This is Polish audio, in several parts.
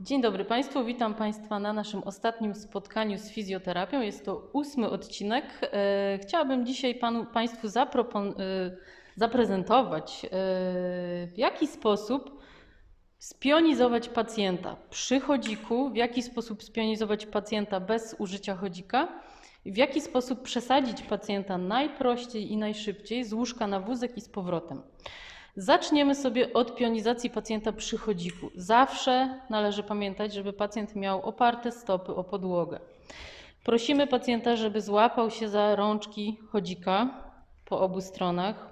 Dzień dobry Państwu, witam Państwa na naszym ostatnim spotkaniu z fizjoterapią. Jest to ósmy odcinek. E, Chciałabym dzisiaj panu, Państwu e, zaprezentować, e, w jaki sposób spionizować pacjenta przy chodziku, w jaki sposób spionizować pacjenta bez użycia chodzika, w jaki sposób przesadzić pacjenta najprościej i najszybciej z łóżka na wózek i z powrotem. Zaczniemy sobie od pionizacji pacjenta przy chodziku. Zawsze należy pamiętać, żeby pacjent miał oparte stopy o podłogę. Prosimy pacjenta, żeby złapał się za rączki chodzika po obu stronach.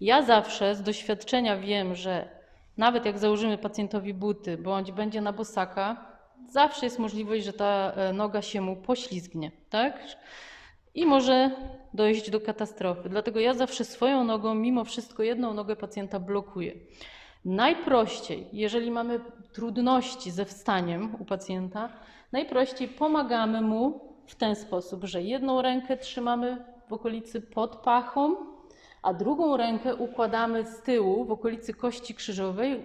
Ja zawsze z doświadczenia wiem, że nawet jak założymy pacjentowi buty bądź będzie na bosaka, zawsze jest możliwość, że ta e, noga się mu poślizgnie, tak? I może dojść do katastrofy. Dlatego ja zawsze swoją nogą, mimo wszystko, jedną nogę pacjenta blokuję. Najprościej, jeżeli mamy trudności ze wstaniem u pacjenta, najprościej pomagamy mu w ten sposób, że jedną rękę trzymamy w okolicy pod pachą, a drugą rękę układamy z tyłu w okolicy kości krzyżowej.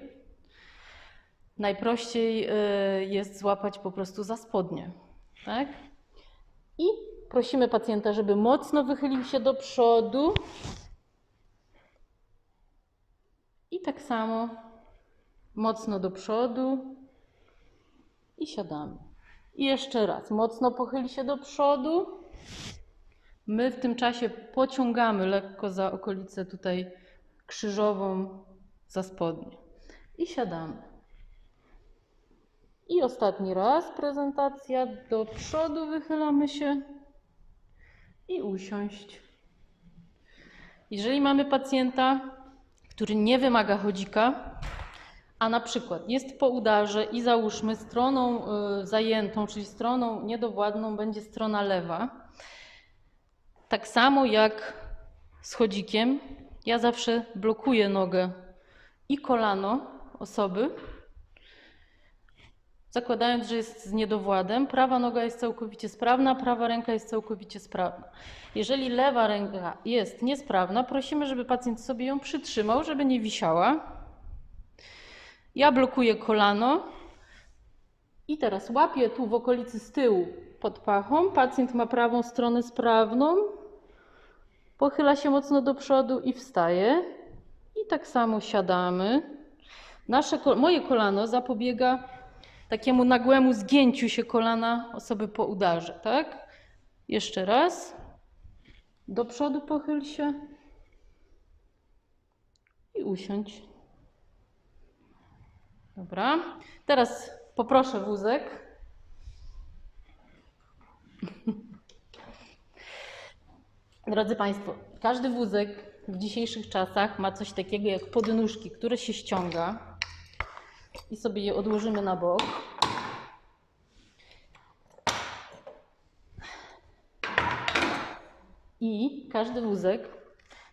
Najprościej y, jest złapać po prostu za spodnie. Tak? I prosimy pacjenta, żeby mocno wychylił się do przodu. I tak samo mocno do przodu i siadamy. I jeszcze raz, mocno pochyli się do przodu. My w tym czasie pociągamy lekko za okolicę tutaj krzyżową za spodnie i siadamy. I ostatni raz prezentacja do przodu, wychylamy się i usiąść. Jeżeli mamy pacjenta, który nie wymaga chodzika, a na przykład jest po udarze i załóżmy stroną y, zajętą, czyli stroną niedowładną będzie strona lewa, tak samo jak z chodzikiem, ja zawsze blokuję nogę i kolano osoby, zakładając, że jest z niedowładem. Prawa noga jest całkowicie sprawna, prawa ręka jest całkowicie sprawna. Jeżeli lewa ręka jest niesprawna, prosimy, żeby pacjent sobie ją przytrzymał, żeby nie wisiała. Ja blokuję kolano i teraz łapię tu w okolicy z tyłu pod pachą. Pacjent ma prawą stronę sprawną, pochyla się mocno do przodu i wstaje. I tak samo siadamy. Nasze, moje kolano zapobiega takiemu nagłemu zgięciu się kolana osoby po udarze, tak? Jeszcze raz. Do przodu pochyl się i usiądź. Dobra. Teraz poproszę wózek. Drodzy Państwo, każdy wózek w dzisiejszych czasach ma coś takiego jak podnóżki, które się ściąga i sobie je odłożymy na bok. I każdy wózek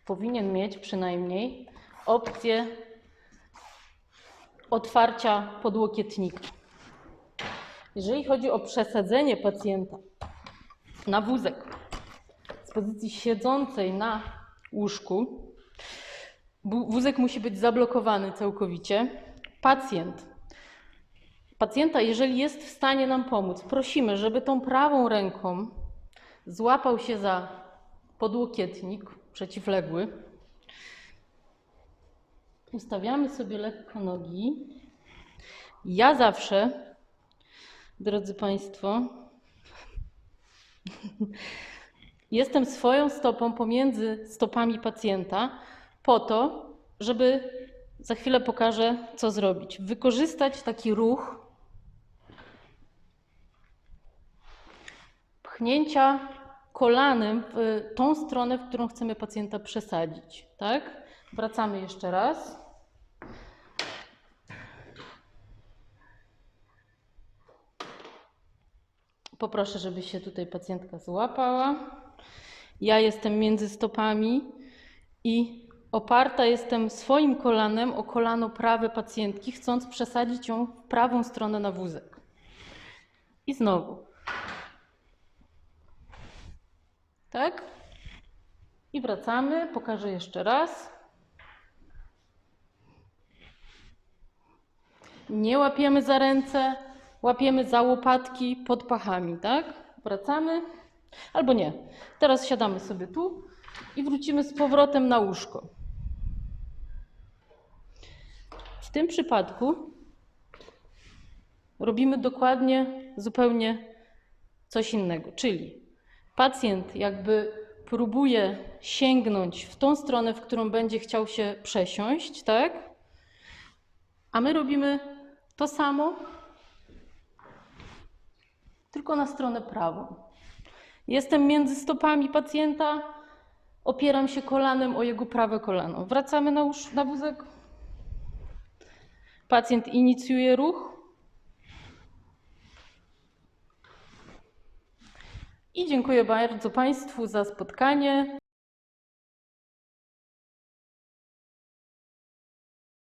powinien mieć przynajmniej opcję otwarcia podłokietnika. Jeżeli chodzi o przesadzenie pacjenta na wózek z pozycji siedzącej na łóżku, wózek musi być zablokowany całkowicie. Pacjent, pacjenta, jeżeli jest w stanie nam pomóc, prosimy, żeby tą prawą ręką złapał się za podłokietnik przeciwległy. Ustawiamy sobie lekko nogi. Ja zawsze, drodzy Państwo, jestem swoją stopą pomiędzy stopami pacjenta po to, żeby za chwilę pokażę, co zrobić. Wykorzystać taki ruch pchnięcia kolanem w tą stronę, w którą chcemy pacjenta przesadzić. Tak? Wracamy jeszcze raz. Poproszę, żeby się tutaj pacjentka złapała. Ja jestem między stopami i oparta jestem swoim kolanem o kolano prawe pacjentki, chcąc przesadzić ją w prawą stronę na wózek. I znowu. Tak? I wracamy. Pokażę jeszcze raz. Nie łapiemy za ręce, łapiemy za łopatki pod pachami, tak? Wracamy. Albo nie. Teraz siadamy sobie tu i wrócimy z powrotem na łóżko. W tym przypadku robimy dokładnie zupełnie coś innego, czyli pacjent jakby próbuje sięgnąć w tą stronę, w którą będzie chciał się przesiąść, tak? A my robimy to samo, tylko na stronę prawą. Jestem między stopami pacjenta, opieram się kolanem o jego prawe kolano. Wracamy na, na wózek. Pacjent inicjuje ruch. I dziękuję bardzo Państwu za spotkanie.